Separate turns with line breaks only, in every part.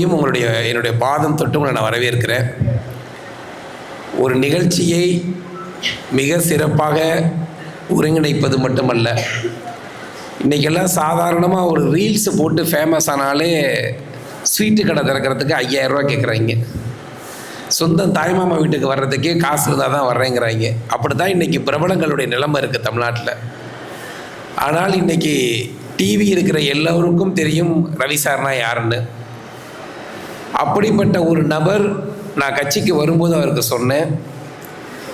யும் உங்களுடைய என்னுடைய பாதம் தொட்டு உங்களை நான் வரவேற்கிறேன். ஒரு நிகழ்ச்சியை மிக சிறப்பாக ஒருங்கிணைப்பது மட்டுமல்ல இன்றைக்கெல்லாம் சாதாரணமாக ஒரு ரீல்ஸ் போட்டு ஃபேமஸ் ஆனாலே ஸ்வீட்டு கடை திறக்கிறதுக்கு ஐயாயிரரூவா கேட்குறாங்க சொந்தம் தாய்மாமா வீட்டுக்கு வர்றதுக்கே காசு இருந்தால் தான் வர்றேங்கிறாங்க. அப்படி தான் இன்றைக்கி பிரபலங்களுடைய நிலைமை இருக்குது தமிழ்நாட்டில். ஆனால் இன்றைக்கி டிவி இருக்கிற எல்லோருக்கும் தெரியும் ரவி சார்னா யாருன்னு. அப்படிப்பட்ட ஒரு நபர் நான் கட்சிக்கு வரும்போது அவருக்கு சொன்னேன்.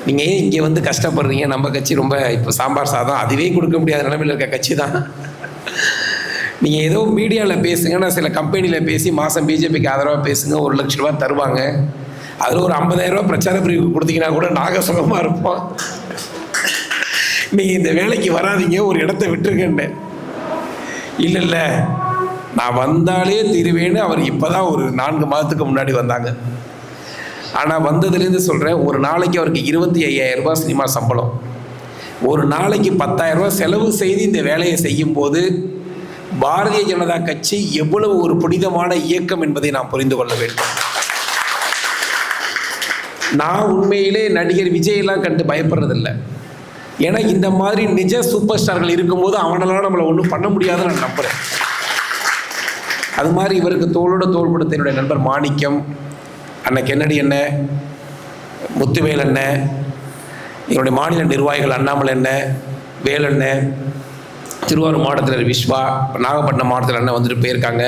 நீங்கள் ஏன் இங்கே வந்து கஷ்டப்படுறீங்க? நம்ம கட்சி ரொம்ப இப்போ சாம்பார் சாதம் அதுவே கொடுக்க முடியாத நிலமையில் இருக்க கட்சி தான். நீங்கள் ஏதோ மீடியாவில் பேசுங்க நான் சில கம்பெனியில் பேசி மாதம் பிஜேபிக்கு ஆதரவாக பேசுங்க ஒரு லட்ச ரூபா தருவாங்க. அதில் ஒரு 50000 ரூபா பிரச்சார பிரிவு கொடுத்தீங்கன்னா கூட நாங்கள் சுகமாக இருப்போம். நீங்கள் இந்த வேலைக்கு வராதீங்க ஒரு இடத்த விட்டுருக்கேன்னு இல்லை இல்லை. நான் வந்தாலே தீருவேன்னு அவர் இப்போ தான் ஒரு நான்கு மாதத்துக்கு முன்னாடி வந்தாங்க. ஆனால் வந்ததுலேருந்து சொல்கிறேன் ஒரு நாளைக்கு அவருக்கு இருபத்தி ஐயாயிரம் ரூபாய் சினிமா சம்பளம். ஒரு நாளைக்கு பத்தாயிரரூபா செலவு செய்து இந்த வேலையை செய்யும்போது பாரதிய ஜனதா கட்சி எவ்வளவு ஒரு புனிதமான இயக்கம் என்பதை நாம் புரிந்து கொள்ள வேண்டும். நான் உண்மையிலே நடிகர் விஜயெல்லாம் கண்டு பயப்படுறதில்லை. ஏன்னா இந்த மாதிரி நிஜ சூப்பர் ஸ்டார்கள் இருக்கும்போது அவனெல்லாம் நம்மளை ஒன்றும் பண்ண முடியாதுன்னு நான் நம்புகிறேன் அது மாதிரி இவருக்கு தோளோட தோல் கொடுத்த என்னுடைய நண்பர் மாணிக்கம் அண்ணன் கென்னடி என்ன முத்துவேல் அண்ணன் என்னுடைய மாநில நிர்வாகிகள் அண்ணாமலை அண்ணன் வேலண்ணன் திருவாரூர் மாவட்டத்தில் விஸ்வா நாகப்பட்டினம் மாவட்டத்தில் அண்ணன் வந்துட்டு போயிருக்காங்க.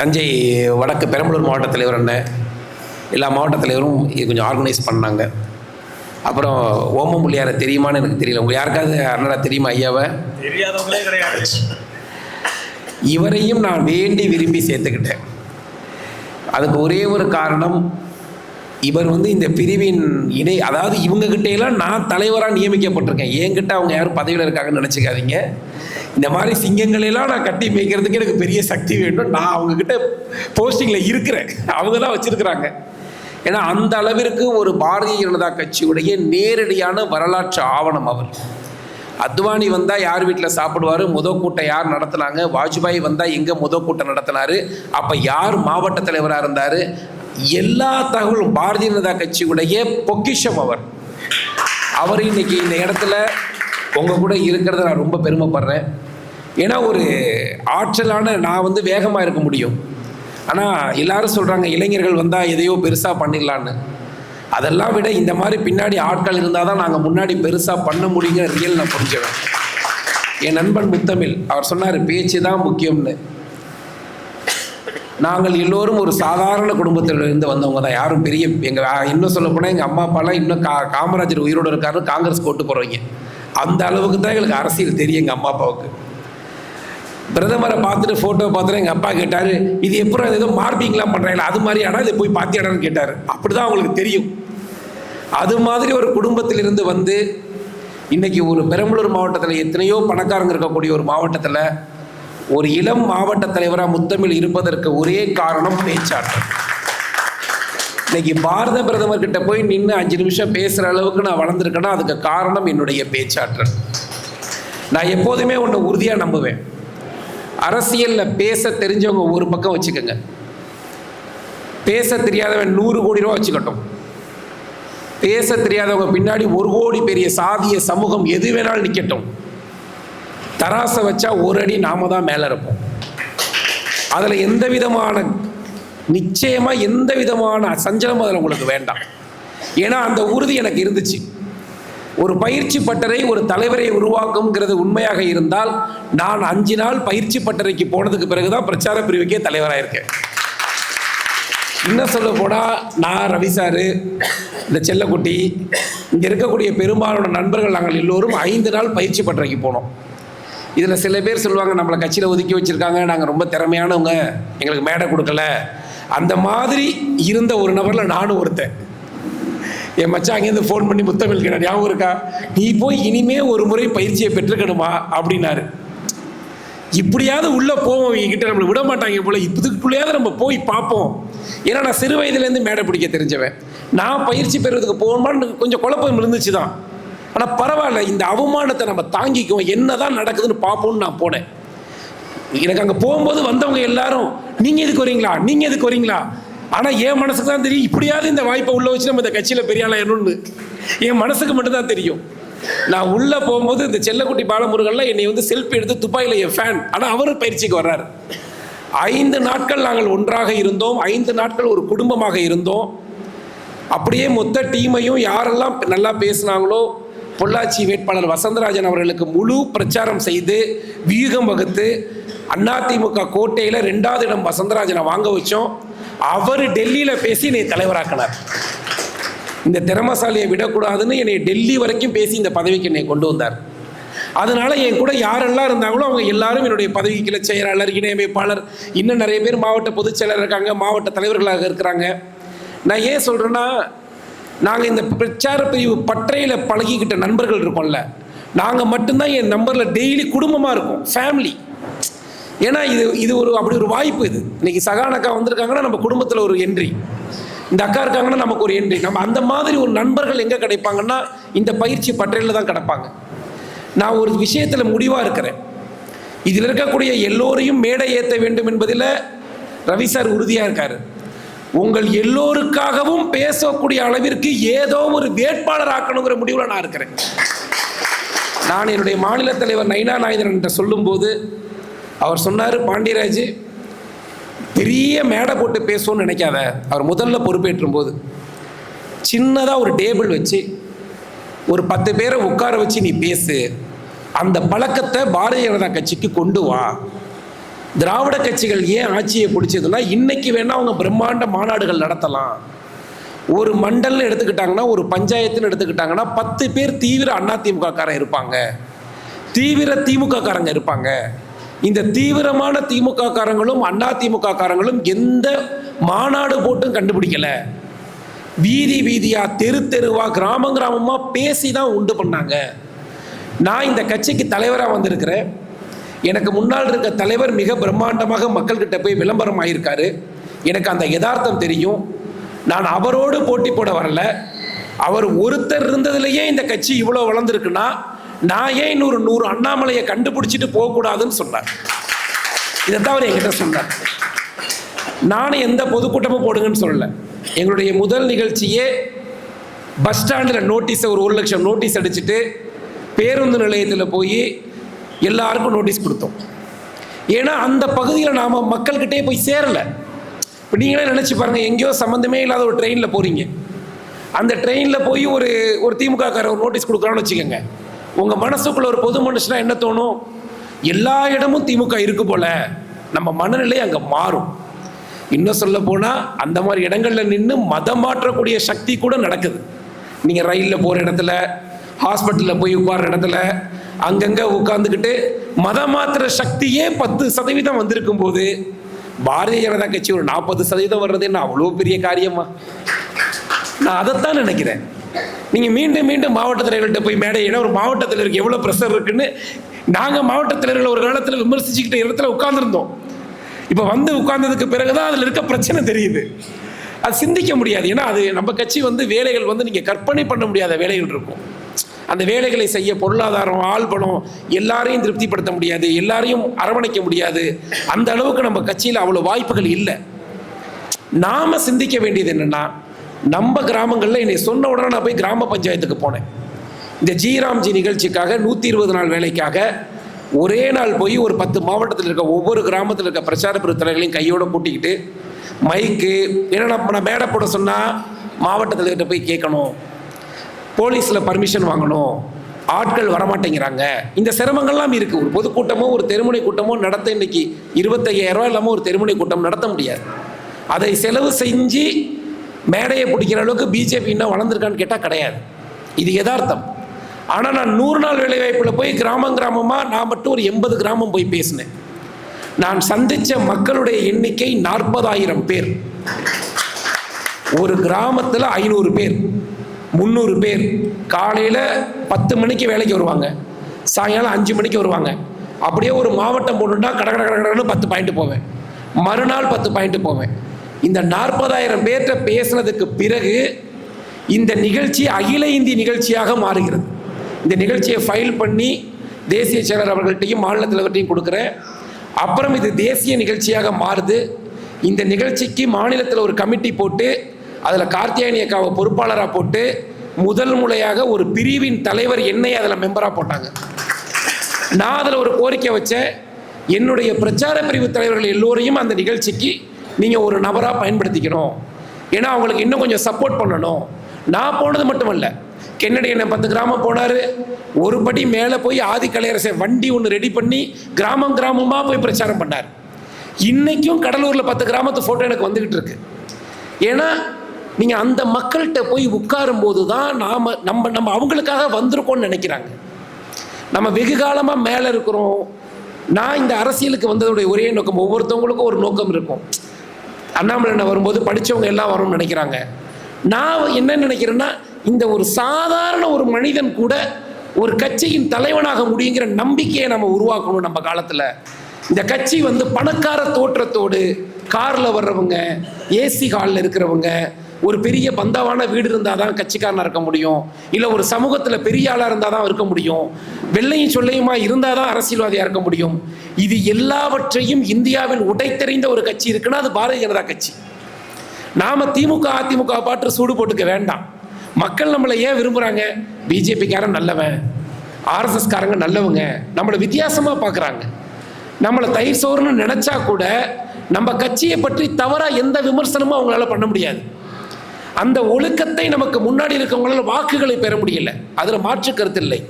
தஞ்சை வடக்கு பெரம்பலூர் மாவட்ட தலைவர் அண்ணன் எல்லா மாவட்ட தலைவரும் இது கொஞ்சம் ஆர்கனைஸ் பண்ணாங்க. அப்புறம் ஓமம் ஓமமுள்ளியாரை தெரியுமான்னு எனக்கு தெரியல. உங்க யாருக்காவது அண்ணனா தெரியுமா ஐயாவை?
தெரியாதவங்களே கிடையாது.
இவரையும் நான் வேண்டி விரும்பி சேர்த்துக்கிட்டேன். அதுக்கு ஒரே ஒரு காரணம் இவர் வந்து இந்த பிரிவின் இணை அதாவது இவங்ககிட்ட எல்லாம் நான் தலைவராக நியமிக்கப்பட்டிருக்கேன். என்கிட்ட அவங்க யாரும் பதவியில் இருக்காங்கன்னு நினச்சிக்காதீங்க. இந்த மாதிரி சிங்கங்களெல்லாம் நான் கட்டி மேய்க்கிறதுக்கு எனக்கு பெரிய சக்தி வேண்டும். நான் அவங்கக்கிட்ட போஸ்டிங்கில் இருக்கிறேன். அவங்க தான் வச்சுருக்குறாங்க. ஏன்னா அந்த அளவிற்கு ஒரு பாரதிய ஜனதா கட்சியுடைய நேரடியான வரலாற்று ஆவணம் அவர். அத்வானி வந்தால் யார் வீட்டில் சாப்பிடுவார்? முத கூட்டம் யார் நடத்துனாங்க? வாஜ்பாய் வந்தால் எங்கே முத கூட்டம் நடத்தினார்? அப்போ யார் மாவட்ட தலைவராக இருந்தார்? எல்லா தகவலும் பாரதிய ஜனதா கட்சியுடைய பொக்கிஷம் அவர். அவர் இன்னைக்கு இந்த இடத்துல உங்கள் கூட இருக்கிறத நான் ரொம்ப பெருமைப்படுறேன். ஏன்னா ஒரு ஆற்றலான நான் வந்து வேகமாக இருக்க முடியும். ஆனால் எல்லாரும் சொல்கிறாங்க இளைஞர்கள் வந்தால் எதையோ பெருசாக பண்ணிடலான்னு அதெல்லாம் விட இந்த மாதிரி பின்னாடி ஆட்கள் இருந்தால் தான் நாங்கள் முன்னாடி பெருசாக பண்ண முடியுங்கிற ரியல் நான் புரிஞ்சுவேன் என் நண்பன் முத்தமிழ் அவர் சொன்னார் பேச்சு தான் முக்கியம்னு. நாங்கள் எல்லோரும் ஒரு சாதாரண குடும்பத்தில் இருந்து வந்தவங்க தான். யாரும் பெரிய எங்கள் இன்னும் சொல்ல போனால் எங்கள் அம்மா அப்பாலாம் இன்னும் கா காமராஜர் உயிரோடு இருக்காருன்னு காங்கிரஸ் கோட்டு போகிறவங்க அந்த அளவுக்கு தான் எங்களுக்கு அரசியல் தெரியும் எங்கள் அம்மா அப்பாவுக்கு. பிரதமரை பார்த்துட்டு ஃபோட்டோ பார்த்துட்டு எங்கள் அப்பா கேட்டார் இது எப்போ ஏதோ மார்பிங்லாம் பண்ணுறாங்களா அது மாதிரியாடா இதை போய் பார்த்தியாடான்னு கேட்டார். அப்படி தான் அவங்களுக்கு தெரியும். அது மாதிரி ஒரு குடும்பத்திலிருந்து வந்து இன்றைக்கி ஒரு பெரம்பலூர் மாவட்டத்தில் எத்தனையோ பணக்காரங்க இருக்கக்கூடிய ஒரு மாவட்டத்தில் ஒரு இளம் மாவட்ட தலைவராக முத்தமிழ் இருப்பதற்கு ஒரே காரணம் பேச்சாற்றல் இன்னைக்கு பாரத பிரதமர் கிட்ட போய் நின்று அஞ்சு நிமிஷம் பேசுகிற அளவுக்கு நான் வளர்ந்துருக்கேன்னா அதுக்கு காரணம் என்னுடைய பேச்சாற்றல் நான் எப்போதுமே ஒன்று உறுதியாக நம்புவேன். அரசியலில் பேச தெரிஞ்சவங்க ஒரு பக்கம் வச்சுக்கோங்க. பேச தெரியாதவன் நூறு கோடி ரூபா வச்சுக்கட்டும். பேச தெரியாதவங்க பின்னாடி ஒரு கோடி பெரிய சாதிய சமூகம் எது வேணாலும் நிற்கட்டும் தராசை வச்சா ஒரு அடி நாம தான் மேலே இருப்போம். அதில் எந்த விதமான நிச்சயமாக எந்த விதமான சஞ்சலமும் அதில் உங்களுக்கு வேண்டாம். ஏன்னா அந்த உறுதி எனக்கு இருந்துச்சு. ஒரு பயிற்சி பட்டறை ஒரு தலைவரை உருவாக்குங்கிறது உண்மையாக இருந்தால் நான் அஞ்சு நாள் பயிற்சி பட்டறைக்கு போனதுக்கு பிறகுதான் பிரச்சார பிரிவுக்கே தலைவராக இருக்கேன் இன்னும் சொல்ல போனால் நான் ரவி சாரு இந்த செல்லக்குட்டி இங்கே இருக்கக்கூடிய பெரும்பாலான நண்பர்கள் நாங்கள் எல்லோரும் ஐந்து நாள் பயிற்சி பட்டறைக்கு போனோம். இதில் சில பேர் சொல்லுவாங்க நம்மளை கட்சியில் ஒதுக்கி வச்சுருக்காங்க நாங்கள் ரொம்ப திறமையானவங்க எங்களுக்கு மேடை கொடுக்கல. அந்த மாதிரி இருந்த ஒரு நபரில் நானும் ஒருத்தன். என் மச்சான் அங்கேருந்து ஃபோன் பண்ணி முத்தமிழ்கிறேன் ஞாபகம் இருக்கா? நீ போய் இனிமே ஒரு முறை பயிற்சியை பெற்றுக்கணுமா அப்படின்னாரு. இப்படியாவது உள்ளே போவோம் என்கிட்ட நம்மளை விட மாட்டாங்க போல. இதுக்குள்ளேயாவது நம்ம போய் பார்ப்போம். ஏன்னா நான் சிறு வயதுலேருந்து மேடை பிடிக்க தெரிஞ்சவன். நான் பயிற்சி பெறுவதுக்கு போகணுமான்னு கொஞ்சம் குழப்பம் இருந்துச்சு தான் ஆனால் பரவாயில்ல இந்த அவமானத்தை நம்ம தாங்கிக்குவோம். என்ன தான் நடக்குதுன்னு பார்ப்போம்னு நான் போனேன். எனக்கு அங்கே போகும்போது வந்தவங்க எல்லாரும் நீங்கள் எதுக்கு வரீங்களா? நீங்கள் எதுக்கு வரீங்களா? ஆனால் என் மனசுக்கு தான் தெரியும். இப்படியாவது இந்த வாய்ப்பை உள்ள வச்சு நம்ம இந்த கட்சியில் பெரிய ஆளாயிரணும்னு என் மனசுக்கு மட்டும்தான் தெரியும். நான் உள்ளே போகும்போது இந்த செல்லக்குட்டி பாலமுருகன்லாம் என்னை வந்து செல்ஃபி எடுத்து துப்பாயில் என் ஃபேன் ஆனால் அவர் பயிற்சிக்கு வர்றாரு. ஐந்து நாட்கள் நாங்கள் ஒன்றாக இருந்தோம். ஐந்து நாட்கள் ஒரு குடும்பமாக இருந்தோம். அப்படியே மொத்த டீமையும் யாரெல்லாம் நல்லா பேசினாங்களோ பொள்ளாச்சி வேட்பாளர் வசந்தராஜன் அவர்களுக்கு முழு பிரச்சாரம் செய்து வியூகம் வகுத்து அதிமுக கோட்டையில் ரெண்டாவது இடம் வசந்தராஜனை வாங்க வச்சோம். அவர் டெல்லியில் பேசி என்னை தலைவராக்கினார். இந்த திறமசாலியை விடக்கூடாதுன்னு என்னை டெல்லி வரைக்கும் பேசி இந்த பதவிக்கு என்னை கொண்டு வந்தார். அதனால என் கூட யாரெல்லாம் இருந்தாங்களோ அவங்க எல்லாரும் என்னுடைய பதவிக்குள்ள செயலாளர் இணையமைப்பாளர் இன்னும் நிறைய பேர் மாவட்ட பொதுச் செயலர் இருக்காங்க மாவட்ட தலைவர்களாக இருக்கிறாங்க. நான் ஏன் சொல்கிறேன்னா நாங்கள் இந்த பிரச்சார பிரிவு பற்றையில் பழகிக்கிட்ட நண்பர்கள் இருக்கோம்ல. நாங்கள் மட்டும்தான் என் நம்பரில் டெய்லி குடும்பமாக இருக்கும் ஃபேமிலி ஏன்னா இது இது ஒரு அப்படி ஒரு வாய்ப்பு இது. இன்னைக்கு சகானக்கா வந்திருக்காங்கன்னா நம்ம குடும்பத்தில் ஒரு என்ட்ரி இந்த அக்கா இருக்காங்கன்னா நமக்கு ஒரு என்ட்ரி நம்ம அந்த மாதிரி ஒரு நண்பர்கள் எங்கே கிடைப்பாங்கன்னா இந்த பயிற்சி பற்றையில் தான் கிடப்பாங்க. நான் ஒரு விஷயத்தில் முடிவாக இருக்கிறேன். இதில் இருக்கக்கூடிய எல்லோரையும் மேடை ஏற்ற வேண்டும் என்பதில் ரவி சார் உறுதியாக இருக்கார். உங்கள் எல்லோருக்காகவும் பேசக்கூடிய அளவிற்கு ஏதோ ஒரு வேட்பாளர் ஆக்கணுங்கிற முடிவில் நான் இருக்கிறேன். நான் என்னுடைய மாநில தலைவர் நைனா நாயுதன் என்று சொல்லும்போது அவர் சொன்னார் பாண்டியராஜ் பெரிய மேடை போட்டு பேசுவோன்னு நினைக்காத. அவர் முதல்ல பொறுப்பேற்றும் போது சின்னதாக ஒரு டேபிள் வச்சு ஒரு பத்து பேரை உட்கார வச்சு நீ பேசு. அந்த பழக்கத்தை பாரதிய ஜனதா கட்சிக்கு கொண்டு வா. திராவிட கட்சிகள் ஏன் ஆட்சியை பிடிச்சதுன்னா இன்னைக்கு வேணா அவங்க பிரம்மாண்ட மாநாடுகள் நடத்தலாம். ஒரு மண்டல்னு எடுத்துக்கிட்டாங்கன்னா ஒரு பஞ்சாயத்துன்னு எடுத்துக்கிட்டாங்கன்னா பத்து பேர் தீவிர அதிமுக காரன் இருப்பாங்க. தீவிர திமுக காரங்க இருப்பாங்க. இந்த தீவிரமான திமுக காரங்களும் அதிமுக காரங்களும் எந்த மாநாடு போட்டும் கண்டுபிடிக்கல. வீதி வீதியா தெரு தெருவா கிராமம் கிராமமா பேசி தான் உண்டு பண்ணாங்க. நான் இந்த கட்சிக்கு தலைவராக வந்திருக்கிறேன். எனக்கு முன்னால் இருக்க தலைவர் மிக பிரம்மாண்டமாக மக்கள்கிட்ட போய் விளம்பரம் ஆயிருக்காரு. எனக்கு அந்த யதார்த்தம் தெரியும். நான் அவரோடு போட்டி போட வரல. அவர் ஒருத்தர் இருந்ததுலேயே இந்த கட்சி இவ்வளோ வளர்ந்துருக்குன்னா நான் ஏன் இன்னொரு நூறு அண்ணாமலையை கண்டுபிடிச்சிட்டு போகக்கூடாதுன்னு சொன்னார். இதைத்தான் அவர் என்கிட்ட சொன்னார். நானும் எந்த பொதுக்கூட்டமும் போடுங்கன்னு சொல்லல. எங்களுடைய முதல் நிகழ்ச்சியே பஸ் ஸ்டாண்டில் நோட்டீஸை ஒரு ஒரு லட்சம் நோட்டீஸ் அடிச்சுட்டு பேருந்து நிலையத்தில் போய் எல்லாருக்கும் நோட்டீஸ் கொடுத்தோம். ஏன்னா அந்த பகுதியில் நாம் மக்கள்கிட்டே போய் சேரலை. இப்போ நீங்களே நினச்சி பாருங்கள் எங்கேயோ சம்மந்தமே இல்லாத ஒரு ட்ரெயினில் போகிறீங்க அந்த ட்ரெயினில் போய் ஒரு ஒரு திமுக காரர் ஒரு நோட்டீஸ் கொடுக்குறான்னு வச்சுக்கோங்க. உங்கள் மனசுக்குள்ள ஒரு பொது மனுஷனா என்ன தோணும்? எல்லா இடமும் திமுக இருக்கு போல. நம்ம மனநிலை அங்கே மாறும். இன்னும் சொல்ல போனால் அந்த மாதிரி இடங்களில் நின்று மதம் மாற்றக்கூடிய சக்தி கூட நடக்குது. நீங்கள் ரயிலில் போகிற இடத்துல ஹாஸ்பிட்டலில் போய் உட்கார்ற இடத்துல அங்கங்கே உட்காந்துக்கிட்டு மதம் மாற்றுற சக்தியே பத்து சதவீதம் வந்திருக்கும் போது பாரதிய ஜனதா கட்சி ஒரு நாற்பது சதவீதம் வர்றது என்ன அவ்வளோ பெரிய காரியமா? நான் அதைத்தான் நினைக்கிறேன். நீங்கள் மீண்டும் மீண்டும் மாவட்ட தலைவர்கள்ட்ட போய் மேடை ஏன்னா ஒரு மாவட்ட தலைவருக்கு எவ்வளோ ப்ரெஷர் இருக்குன்னு நாங்கள் மாவட்ட தலைவர்கள் ஒரு காலத்தில் விமர்சிச்சுக்கிட்ட இடத்துல உட்காந்துருந்தோம் இப்போ வந்து உட்கார்ந்ததுக்கு பிறகு தான் அதில் இருக்க பிரச்சனை தெரியுது. அது சிந்திக்க முடியாது. ஏன்னா அது நம்ம கட்சி வந்து வேலைகள் வந்து நீங்கள் கற்பனை பண்ண முடியாத வேலைகள் இருக்கும். அந்த வேலைகளை செய்ய பொருளாதாரம் ஆள் பணம் எல்லாரையும் திருப்திப்படுத்த முடியாது எல்லாரையும் அரவணைக்க முடியாது. அந்த அளவுக்கு நம்ம கட்சியில் அவ்வளோ வாய்ப்புகள் இல்லை. நாம் சிந்திக்க வேண்டியது என்னென்னா நம்ம கிராமங்களில் என்னை சொன்ன உடனே நான் போய் கிராம பஞ்சாயத்துக்கு போனேன். இந்த ஜீராம்ஜி நிகழ்ச்சிக்காக நூற்றி இருபது நாள் வேலைக்காக ஒரே நாள் போய் ஒரு பத்து மாவட்டத்தில் இருக்க ஒவ்வொரு கிராமத்தில் இருக்க பிரச்சார பிரித்தலைகளையும் கையோடு கூட்டிக்கிட்டு மைக்கு ஏன்னா நான் மேடை போட சொன்னால் மாவட்டத்தில் கிட்ட போய் கேட்கணும். போலீஸில் பர்மிஷன் வாங்கணும். ஆட்கள் வரமாட்டேங்கிறாங்க. இந்த சிரமங்கள்லாம் இருக்குது ஒரு பொதுக்கூட்டமோ ஒரு தெருமுனை கூட்டமோ நடத்த இன்னைக்கு இருபத்தையாயிரம் ரூபா இல்லாமல் ஒரு தெருமுனை கூட்டம் நடத்த முடியாது. அதை செலவு செஞ்சு மேடையை பிடிக்கிற அளவுக்கு பிஜேபி இன்னும் வளர்ந்துருக்கான்னு கேட்டால் கிடையாது. இது யதார்த்தம். ஆனால் நான் நூறு நாள் வேலைவாய்ப்பில் போய் கிராமம் கிராமமாக நான் மட்டும் ஒரு எண்பது கிராமம் போய் பேசினேன். நான் சந்தித்த மக்களுடைய எண்ணிக்கை நாற்பதாயிரம் பேர். ஒரு கிராமத்தில் ஐநூறு பேர் முந்நூறு பேர். காலையில் பத்து மணிக்கு வேலைக்கு வருவாங்க. சாயங்காலம் அஞ்சு மணிக்கு வருவாங்க. அப்படியே ஒரு மாவட்டம் போட்டுட்டா கட கட கடன்னு பத்து பாயிண்ட் போவேன். மறுநாள் பத்து பாயிண்ட் போவேன். இந்த நாற்பதாயிரம் பேர்கிட்ட பேசுனதுக்கு பிறகு இந்த நிகழ்ச்சி அகில இந்திய நிகழ்ச்சியாக மாறுகிறது. இந்த நிகழ்ச்சியை ஃபைல் பண்ணி தேசிய செயலர் அவர்கள்ட்டையும் மாநில தலைவர்கிட்டையும் கொடுக்குறேன். அப்புறம் இது தேசிய நிகழ்ச்சியாக மாறுது. இந்த நிகழ்ச்சிக்கு மாநிலத்தில் ஒரு கமிட்டி போட்டு அதில் கார்த்தியாயனி அக்காவை பொறுப்பாளராக போட்டு முதல் முறையாக ஒரு பிரிவின் தலைவர் என்னை அதில் மெம்பராக போட்டாங்க. நான் அதில் ஒரு கோரிக்கை வச்சேன். என்னுடைய பிரச்சார பிரிவு தலைவர்கள் எல்லோரையும் அந்த நிகழ்ச்சிக்கு நீங்கள் ஒரு நபராக பயன்படுத்திக்கணும். ஏன்னா அவங்களுக்கு இன்னும் கொஞ்சம் சப்போர்ட் பண்ணணும். நான் போனது மட்டுமல்ல. கென்னடி என்ன பத்து கிராமம் போனார். ஒரு படி மேலே போய் ஆதி கலையரசை வண்டி ஒன்று ரெடி பண்ணி கிராமம் கிராமமாக போய் பிரச்சாரம் பண்ணார். இன்னைக்கும் கடலூரில் பத்து கிராமத்து ஃபோட்டோ எனக்கு வந்துக்கிட்டு இருக்கு. ஏன்னா நீங்கள் அந்த மக்கள்கிட்ட போய் உட்காரும் போது தான் நாம் நம்ம நம்ம அவங்களுக்காக வந்திருக்கோம்னு நினைக்கிறாங்க. நம்ம வெகு காலமாக மேலே இருக்கிறோம். நான் இந்த அரசியலுக்கு வந்ததுடைய ஒரே நோக்கம் ஒவ்வொருத்தவங்களுக்கும் ஒரு நோக்கம் இருக்கும். அண்ணாமலை வரும்போது படித்தவங்க எல்லாம் வரும்னு நினைக்கிறாங்க. நான் என்ன நினைக்கிறேன்னா இந்த ஒரு சாதாரண ஒரு மனிதன் கூட ஒரு கட்சியின் தலைவனாக முடியுங்கிற நம்பிக்கையை நம்ம உருவாக்கணும் நம்ம காலத்தில். இந்த கட்சி வந்து பணக்கார தோற்றத்தோடு காரில் வர்றவங்க ஏசி ஹாலில் இருக்கிறவங்க ஒரு பெரிய பந்தாவான வீடு இருந்தால் தான் கட்சிக்காரனாக இருக்க முடியும். இல்லை ஒரு சமூகத்தில் பெரிய ஆளாக இருந்தால் தான் இருக்க முடியும். வெள்ளையும் சொல்லையுமா இருந்தால் தான் அரசியல்வாதியாக இருக்க முடியும். இது எல்லாவற்றையும் இந்தியாவில் உடைத்தெறிந்த ஒரு கட்சி இருக்குன்னா அது பாரதிய ஜனதா கட்சி. நாம திமுக அதிமுக பாட்டு சூடு போட்டுக்க வேண்டாம். மக்கள் நம்மளை ஏன் விரும்புகிறாங்க பிஜேபிக்காரன் நல்லவன். ஆர்எஸ்எஸ் காரங்க நல்லவங்க. நம்மளை வித்தியாசமாக பார்க்குறாங்க நம்மளை தயிர் சோறுன்னு நினச்சா கூட நம்ம கட்சியை பற்றி தவறாக எந்த விமர்சனமும் அவங்களால பண்ண முடியாது. அந்த ஒழுக்கத்தை நமக்கு முன்னாடி இருக்கவங்களால் வாக்குகளை பெற முடியல. அதில் மாற்று கருத்து இல்லை.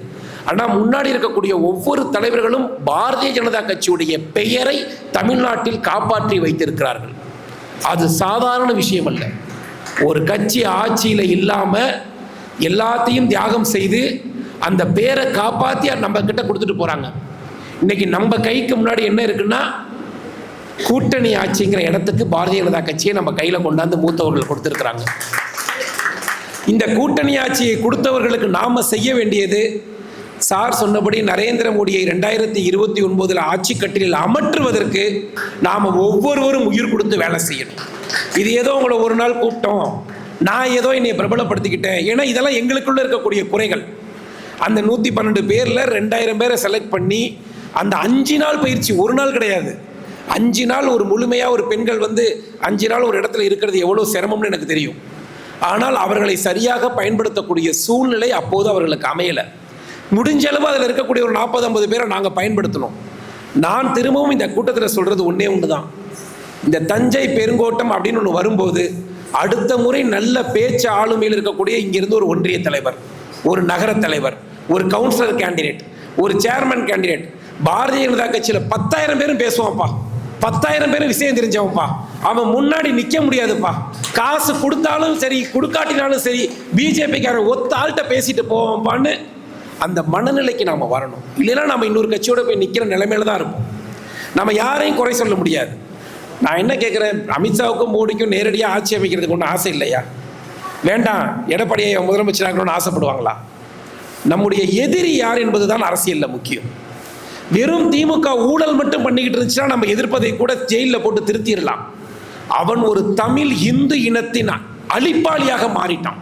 ஆனால் முன்னாடி இருக்கக்கூடிய ஒவ்வொரு தலைவர்களும் பாரதிய ஜனதா கட்சியுடைய பெயரை தமிழ்நாட்டில் காப்பாற்றி வைத்திருக்கிறார்கள். அது சாதாரண விஷயம் அல்ல. ஒரு கட்சி ஆட்சியில் இல்லாமல் எல்லாத்தையும் தியாகம் செய்து அந்த பேரை காப்பாற்றி நம்ம கிட்ட கொடுத்துட்டு போகிறாங்க இன்னைக்கு நம்ம கைக்கு முன்னாடி என்ன இருக்குன்னா கூட்டணி ஆட்சிங்கிற இடத்துக்கு பாரதிய ஜனதா கட்சியை நம்ம கையில் கொண்டாந்து மூத்தவர்கள் கொடுத்துருக்குறாங்க. இந்த கூட்டணி ஆட்சியை கொடுத்தவர்களுக்கு நாம் செய்ய வேண்டியது சார் சொன்னபடி நரேந்திர மோடியை ரெண்டாயிரத்தி இருபத்தி ஒன்பதில் ஆட்சி கட்டிலில் அமற்றுவதற்கு நாம் ஒவ்வொருவரும் உயிர் கொடுத்து வேலை செய்யணும். இது ஏதோ உங்களை ஒரு நாள் கூப்பிட்டோம். நான் ஏதோ என்னை பிரபலப்படுத்திக்கிட்டேன். ஏன்னா இதெல்லாம் எங்களுக்குள்ளே இருக்கக்கூடிய குறைகள். அந்த நூற்றி பன்னெண்டு பேரில் ரெண்டாயிரம் பேரை செலக்ட் பண்ணி அந்த அஞ்சு நாள் பயிற்சி ஒரு நாள் கிடையாது. அஞ்சு நாள் ஒரு முழுமையாக ஒரு பெண்கள் வந்து அஞ்சு நாள் ஒரு இடத்துல இருக்கிறது எவ்வளோ சிரமம்னு எனக்கு தெரியும். ஆனால் அவர்களை சரியாக பயன்படுத்தக்கூடிய சூழ்நிலை அப்போது அவர்களுக்கு அமையலை. முடிஞ்ச அளவு அதில் இருக்கக்கூடிய ஒரு நாற்பது ஐம்பது பேரை நாங்கள் பயன்படுத்தணும் நான் திரும்பவும் இந்த கூட்டத்தில் சொல்கிறது ஒன்றே ஒன்று தான் இந்த தஞ்சை பெருங்கோட்டம் அப்படின்னு ஒன்று வரும்போது அடுத்த முறை நல்ல பேச்சு ஆளுமையில் இருக்கக்கூடிய இங்கிருந்து ஒரு ஒன்றிய தலைவர் ஒரு நகர தலைவர் ஒரு கவுன்சிலர் கேண்டிடேட் ஒரு சேர்மன் கேண்டிடேட் பாரதிய ஜனதா கட்சியில் பத்தாயிரம் பேரும் பேசுவான்ப்பா பத்தாயிரம் பேரும் விஷயம் தெரிஞ்சவன்ப்பா அவன் முன்னாடி நிற்க முடியாதுப்பா. காசு கொடுத்தாலும் சரி கொடுக்காட்டினாலும் சரி பிஜேபிக்காரன் ஒத்த ஆள்கிட்ட பேசிட்டு போவான்ப்பான்னு அந்த மனநிலைக்கு நாம் வரணும். இல்லைன்னா நம்ம இன்னொரு கட்சியோட போய் நிற்கிற நிலைமையில தான் இருப்போம். நம்ம யாரையும் குறை சொல்ல முடியாது. நான் என்ன கேட்குறேன் அமித்ஷாவுக்கும் மோடிக்கும் நேரடியாக ஆட்சி அமைக்கிறதுக்கு ஒன்றும் ஆசை இல்லையா? வேண்டாம். எடப்பாடியை முதலமைச்சராகணும்னு ஆசைப்படுவாங்களா? நம்முடைய எதிரி யார் என்பது தான் அரசியலில் முக்கியம். வெறும் திமுக ஊழல் மட்டும் பண்ணிக்கிட்டு இருந்துச்சுன்னா நம்ம எதிர்ப்பதை கூட ஜெயிலில் போட்டு திருத்திடலாம். அவன் ஒரு தமிழ் இந்து இனத்தின் அழிப்பாளியாக மாறிட்டான்.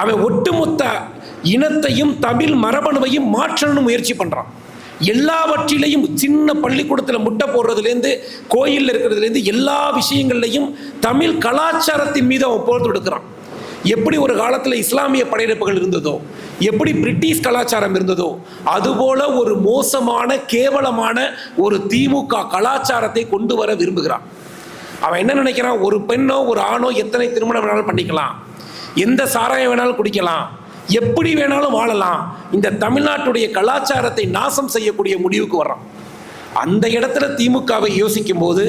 அவன் ஒட்டுமொத்த இனத்தையும் தமிழ் மரபணுவையும் மாற்றணும்னு முயற்சி பண்ணுறான் எல்லாவற்றிலையும் சின்ன பள்ளிக்கூடத்தில் முட்டை போடுறதுலேருந்து கோயிலில் இருக்கிறதுலேருந்து எல்லா விஷயங்கள்லையும் தமிழ் கலாச்சாரத்தின் மீது அவன் போர் தொடுக்கிறான் எப்படி ஒரு காலத்தில் இஸ்லாமிய படையெடுப்புகள் இருந்ததோ எப்படி பிரிட்டிஷ் கலாச்சாரம் இருந்ததோ அதுபோல ஒரு மோசமான கேவலமான ஒரு திமுக கலாச்சாரத்தை கொண்டு வர விரும்புகிறான். அவன் என்ன நினைக்கிறான்? ஒரு பெண்ணோ ஒரு ஆணோ எத்தனை திருமணம் வேணாலும் பண்ணிக்கலாம். எந்த சாராயம் வேணாலும் குடிக்கலாம். எப்படி வேணாலும் வாழலாம். இந்த தமிழ்நாட்டுடைய கலாச்சாரத்தை நாசம் செய்யக்கூடிய முடிவுக்கு வர்றான். அந்த இடத்துல திமுகவை யோசிக்கும் போது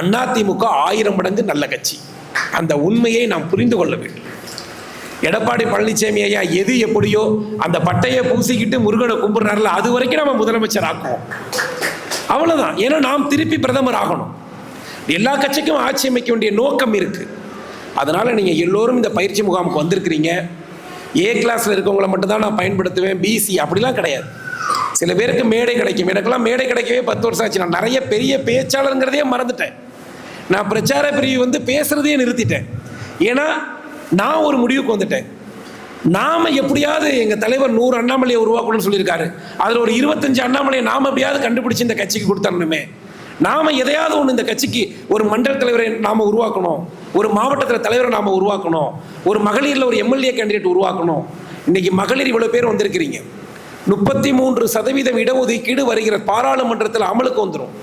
அண்ணா திமுக ஆயிரம் மடங்கு நல்ல கட்சி. அந்த உண்மையை நாம் புரிந்து கொள்ள வேண்டும். எடப்பாடி பழனிசாமி ஐயா எது எப்படியோ அந்த பட்டையை பூசிக்கிட்டு முருகனை கும்பிடுறாருல அது வரைக்கும் நம்ம முதலமைச்சர் ஆக்குவோம் அவ்வளோதான் ஏன்னா நாம் திருப்பி பிரதமர் ஆகணும். எல்லா கட்சிக்கும் ஆட்சி அமைக்க வேண்டிய நோக்கம் இருக்குது அதனால் நீங்கள் எல்லோரும் இந்த பயிற்சி முகாமுக்கு வந்திருக்கிறீங்க. ஏ கிளாஸில் இருக்கவங்கள மட்டும்தான் நான் பயன்படுத்துவேன். பிசி அப்படிலாம் கிடையாது. சில பேருக்கு மேடை கிடைக்கும். எனக்கெல்லாம் மேடை கிடைக்கவே பத்து வருஷம் ஆச்சு. நான் நிறைய பெரிய பேச்சாளருங்கிறதே மறந்துட்டேன். நான் பிரச்சார பிரிவு வந்து பேசுகிறதையே நிறுத்திட்டேன். ஏன்னா நான் ஒரு முடிவுக்கு வந்துட்டேன். நாம் எப்படியாவது எங்கள் தலைவர் நூறு அண்ணாமலையை உருவாக்கணும்னு சொல்லியிருக்காரு. அதில் ஒரு இருபத்தஞ்சு அண்ணாமலையை நாம் எப்படியாவது கண்டுபிடிச்சு இந்த கட்சிக்கு கொடுத்தரணுமே. நாம் எதையாவது ஒன்று இந்த கட்சிக்கு ஒரு மண்டல தலைவரை நாம் உருவாக்கணும். ஒரு மாவட்டத்தில் தலைவரை நாம் உருவாக்கணும். ஒரு மகளிரில் ஒரு எம்எல்ஏ கேண்டிடேட் உருவாக்கணும். இன்றைக்கி மகளிர் இவ்வளோ பேர் வந்திருக்கிறீங்க. முப்பத்தி மூன்று சதவீதம் இடஒதுக்கீடு வருகிற பாராளுமன்றத்தில் அமலுக்கு வந்துடும்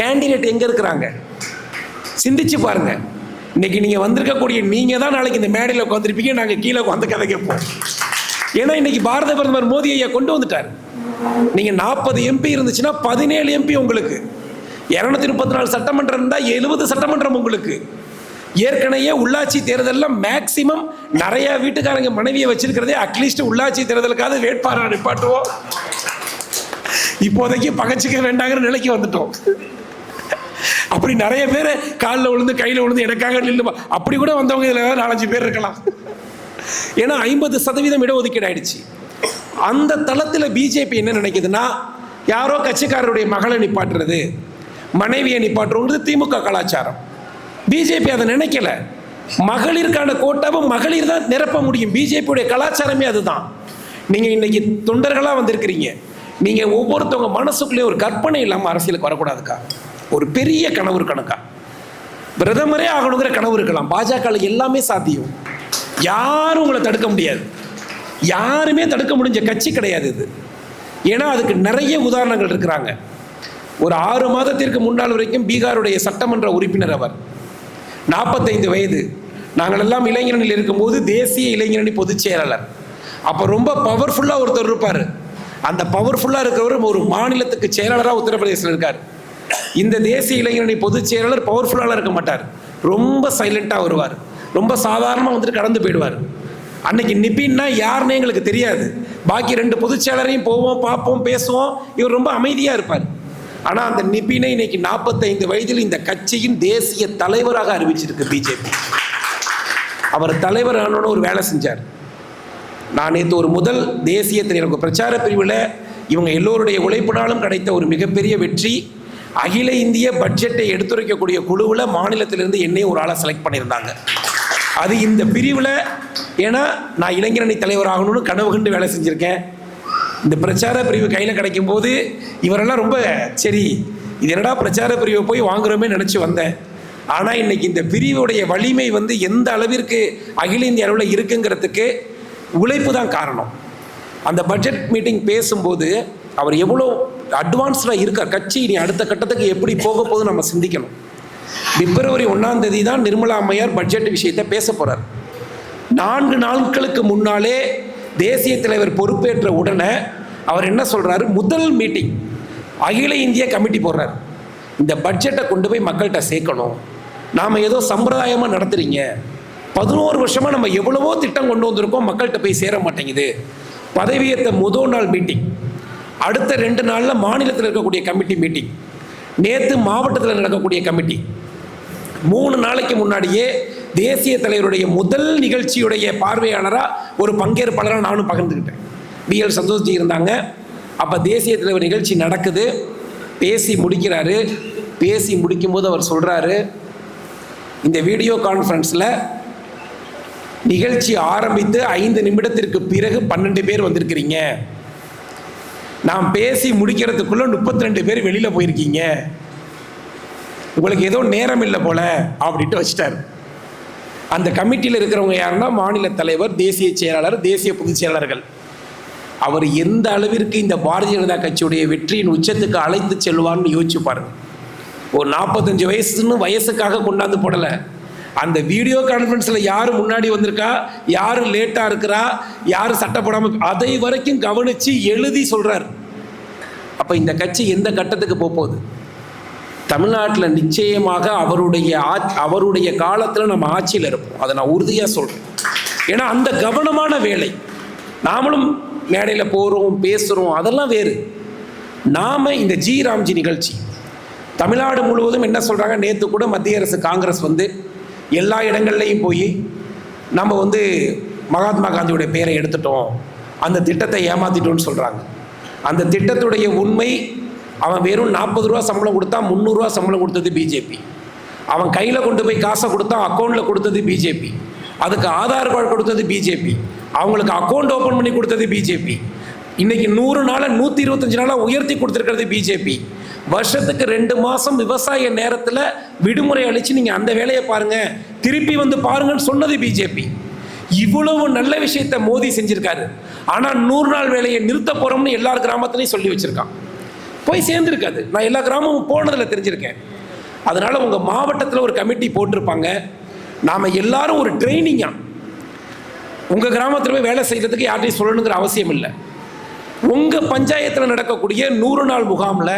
கேண்டிடேட் எங்கே இருக்கிறாங்க? சிந்திச்சு பாருங்கள் இன்னைக்கு நீங்கள் வந்திருக்கக்கூடிய நீங்கள் தான் நாளைக்கு இந்த மேடையில் உட்காந்துருப்பீங்க நாங்கள் கீழே உட்காந்து கதை கேட்போம். ஏன்னா இன்னைக்கு பாரத பிரதமர் மோடி ஐயா கொண்டு வந்துட்டார். நீங்கள் நாற்பது எம்பி இருந்துச்சுன்னா பதினேழு எம்பி உங்களுக்கு. இரநூத்தி முப்பத்தி நாலு சட்டமன்றம் இருந்தால் எழுபது சட்டமன்றம் உங்களுக்கு. ஏற்கனவே உள்ளாட்சி தேர்தலில் மேக்சிமம் நிறைய வீட்டுக்காரங்க மனைவியை வச்சிருக்கிறதே அட்லீஸ்ட் உள்ளாட்சி தேர்தலுக்காவது வேட்பாளர் நிப்பாட்டுவோம். இப்போதைக்கு பகச்சிக்க வேண்டாங்கிற நிலைக்கு வந்துட்டோம். அப்படி நிறைய பேர் காலில் விழுந்து கையில் விழுந்து எனக்காக நில்லு. அப்படி கூட வந்தவங்க இதில் நாலஞ்சு பேர் இருக்கலாம். ஏன்னா ஐம்பது சதவீதம் இடஒதுக்கீடு ஆயிடுச்சு. அந்த தளத்தில் பிஜேபி என்ன நினைக்குதுன்னா யாரோ கட்சிக்காரருடைய மகளை நிப்பாட்டுறது மனைவியை நிப்பாட்டுறது திமுக கலாச்சாரம். பிஜேபி அதை நினைக்கல. மகளிருக்கான கோட்டாவை மகளிர் தான் நிரப்ப முடியும். பிஜேபியுடைய கலாச்சாரமே அதுதான். நீங்கள் இன்னைக்கு தொண்டர்களாக வந்திருக்கிறீங்க. நீங்கள் ஒவ்வொருத்தவங்க மனசுக்குள்ளேயே ஒரு கற்பனை இல்லாமல் அரசியலுக்கு வரக்கூடாதுக்கா? ஒரு பெரிய கனவு இருக்கணுக்கா பிரதமரே ஆகணுங்கிற கனவு இருக்கலாம். பாஜக எல்லாமே சாத்தியம். யாரும் உங்களை தடுக்க முடியாது. யாருமே தடுக்க முடிஞ்ச கட்சி கிடையாது இது. ஏன்னா அதுக்கு நிறைய உதாரணங்கள் இருக்கிறாங்க. ஒரு ஆறு மாதத்திற்கு முன்னால் வரைக்கும் பீகாருடைய சட்டமன்ற உறுப்பினர் அவர். நாற்பத்தைந்து வயது. நாங்கள் எல்லாம் இளைஞரணியில் இருக்கும்போது தேசிய இளைஞரணி பொதுச் செயலாளர். அப்போ ரொம்ப பவர்ஃபுல்லாக ஒருத்தர் இருப்பார். அந்த பவர்ஃபுல்லாக இருக்கிறவர் ஒரு மாநிலத்துக்கு செயலாளராக உத்தரப்பிரதேசத்தில் இருக்கார். இந்த தேசிய இளைஞரணி பொதுச் செயலாளர் பவர்ஃபுல்லாக இருக்க மாட்டார். ரொம்ப சைலண்ட்டாக வருவார். ரொம்ப சாதாரணமாக வந்துட்டு கடந்து போயிடுவார். அன்னைக்கு நிபின்னா யாருன்னு எங்களுக்கு தெரியாது. பாக்கி ரெண்டு பொதுச் செயலரையும் போவோம் பார்ப்போம் பேசுவோம். இவர் ரொம்ப அமைதியாக இருப்பார். ஆனால் அந்த நிபினை இன்னைக்கு நாற்பத்தைந்து வயதில் இந்த கட்சியின் தேசிய தலைவராக அறிவிச்சிருக்கு பிஜேபி. அவர் தலைவர் ஆனோன்னு ஒரு வேலை செஞ்சார். நான் நேற்று ஒரு முதல் தேசிய எனக்கு பிரச்சார பிரிவில் இவங்க எல்லோருடைய உழைப்பினாலும் கிடைத்த ஒரு மிகப்பெரிய வெற்றி அகில இந்திய பட்ஜெட்டை எடுத்துரைக்கக்கூடிய குழுவில் மாநிலத்திலிருந்து என்னையும் ஒரு ஆளை செலக்ட் பண்ணியிருந்தாங்க. அது இந்த பிரிவில் ஏன்னா நான் இளைஞரணி தலைவர் ஆகணும்னு கனவு கண்டு வேலை செஞ்சுருக்கேன். இந்த பிரச்சார பிரிவு கையில் கிடைக்கும் போது இவரெல்லாம் ரொம்ப சரி இது என்னடா பிரச்சார பிரிவை போய் வாங்குறோமே நினச்சி வந்தேன். ஆனால் இன்னைக்கு இந்த பிரிவுடைய வலிமை வந்து எந்த அளவிற்கு அகில இந்திய அளவில் இருக்குங்கிறதுக்கு உழைப்பு தான் காரணம். அந்த பட்ஜெட் மீட்டிங் பேசும்போது அவர் எவ்வளோ அட்வான்ஸ்டாக இருக்கார். கட்சி இனி அடுத்த கட்டத்துக்கு எப்படி போக போகுது நம்ம சிந்திக்கணும். பிப்ரவரி ஒன்றாம் தேதி தான் நிர்மலா அம்மையார் பட்ஜெட் விஷயத்தை பேச போகிறார் நான்கு நாட்களுக்கு முன்னாலே தேசிய தலைவர் பொறுப்பேற்ற உடனே அவர் என்ன சொல்கிறாரு முதல் மீட்டிங் அகில இந்திய கமிட்டி போடுறார். இந்த பட்ஜெட்டை கொண்டு போய் மக்கள்கிட்ட சேர்க்கணும். நாம் ஏதோ சம்பிரதாயமாக நடத்துகிறீங்க பதினோரு வருஷமாக நம்ம எவ்வளவோ திட்டம் கொண்டு வந்திருக்கோம். மக்கள்கிட்ட போய் சேர மாட்டேங்குது. பதவியேற்ற முதல் நாள் மீட்டிங் அடுத்த ரெண்டு நாளில் மாநிலத்தில் இருக்கக்கூடிய கமிட்டி மீட்டிங் நேற்று மாவட்டத்தில் நடக்கக்கூடிய கமிட்டி. மூணு நாளைக்கு முன்னாடியே தேசிய தலைவருடைய முதல் நிகழ்ச்சியுடைய பார்வையாளராக ஒரு பங்கேற்பாளராக நானும் பகிர்ந்துக்கிட்டேன் பிஎல் சந்தோஷ்ஜி இருந்தாங்க. அப்போ தேசிய தலைவர் நிகழ்ச்சி நடக்குது. பேசி முடிக்கிறாரு. பேசி முடிக்கும்போது அவர் சொல்கிறாரு இந்த வீடியோ கான்ஃபரன்ஸில் நிகழ்ச்சி ஆரம்பித்து ஐந்து நிமிடத்திற்கு பிறகு பன்னெண்டு பேர் வந்திருக்கிறீங்க. நான் பேசி முடிக்கிறதுக்குள்ள முப்பத்தி ரெண்டு பேர் வெளியில் போயிருக்கீங்க. உங்களுக்கு ஏதோ நேரம் இல்லை போல அப்படின்ட்டு வச்சிட்டாரு. அந்த கமிட்டியில் இருக்கிறவங்க யாருன்னா மாநில தலைவர் தேசிய செயலாளர் தேசிய பொதுச் செயலாளர்கள். அவர் எந்த அளவிற்கு இந்த பாரதிய ஜனதா கட்சியுடைய வெற்றியின் உச்சத்துக்கு அழைத்து செல்வார்னு யோசிச்சு பாருங்க. ஒரு நாற்பத்தஞ்சு வயசுன்னு வயசுக்காக கொண்டாந்து போடலை. அந்த வீடியோ கான்ஃபரன்ஸில் யார் முன்னாடி வந்திருக்கா? யார் லேட்டாக இருக்கிறா? யார் சட்டை போடாமல் அதை வரைக்கும் கவனித்து எழுதி சொல்கிறார் அப்போ இந்த கட்சி எந்த கட்டத்துக்கு போகுது? தமிழ்நாட்டில் நிச்சயமாக அவருடைய ஆட்சி அவருடைய காலத்தில் நம்ம ஆட்சியில் இருப்போம். அதை நான் உறுதியாக சொல்கிறேன் ஏன்னா அந்த கவனமான வேலை. நாமளும் மேடையில் போகிறோம் பேசுகிறோம் அதெல்லாம் வேறு. நாம் இந்த ஜி ராம்ஜி நிகழ்ச்சி. தமிழ்நாடு முழுவதும் என்ன சொல்கிறாங்க நேற்று கூட மத்திய அரசு காங்கிரஸ் வந்து எல்லா இடங்கள்லையும் போய் நம்ம வந்து மகாத்மா காந்தியுடைய பேரை எடுத்துட்டோம். அந்த திட்டத்தை ஏமாத்திட்டோம்னு சொல்கிறாங்க அந்த திட்டத்துடைய உண்மை அவன் வெறும் நாற்பது ரூபா சம்பளம் கொடுத்தா முந்நூறுரூவா சம்பளம் கொடுத்தது பிஜேபி அவன் கையில் கொண்டு போய் காசை கொடுத்தா அக்கௌண்ட்டில் கொடுத்தது பிஜேபி அதுக்கு ஆதார் கார்டு கொடுத்தது பிஜேபி அவங்களுக்கு அக்கௌண்ட் ஓப்பன் பண்ணி கொடுத்தது பிஜேபி இன்றைக்கி நூறு நாளை நூற்றி இருபத்தஞ்சு நாளாக உயர்த்தி கொடுத்துருக்கிறது பிஜேபி வருஷத்துக்கு ரெண்டு மாதம் விவசாய நேரத்தில் விடுமுறை அளித்து நீங்கள் அந்த வேலையை பாருங்கள் திருப்பி வந்து பாருங்கன்னு சொன்னது பிஜேபி. இவ்வளவு நல்ல விஷயத்தை மோடி செஞ்சுருக்காரு. ஆனால் நூறு நாள் வேலையை நிறுத்த போகிறோம்னு எல்லா கிராமத்துலையும் சொல்லி வச்சுருக்கான். போய் சேர்ந்துருக்காது. நான் எல்லா கிராமமும் போனதில் தெரிஞ்சிருக்கேன். அதனால் உங்கள் மாவட்டத்தில் ஒரு கமிட்டி போட்டிருப்பாங்க. நாம் எல்லாரும் ஒரு ட்ரைனிங்காக உங்கள் கிராமத்தில் போய் வேலை செய்கிறதுக்கு யார்ட்டையும் சொல்லணுங்கிற அவசியம் இல்லை. உங்கள் பஞ்சாயத்தில் நடக்கக்கூடிய நூறு நாள் முகாமில்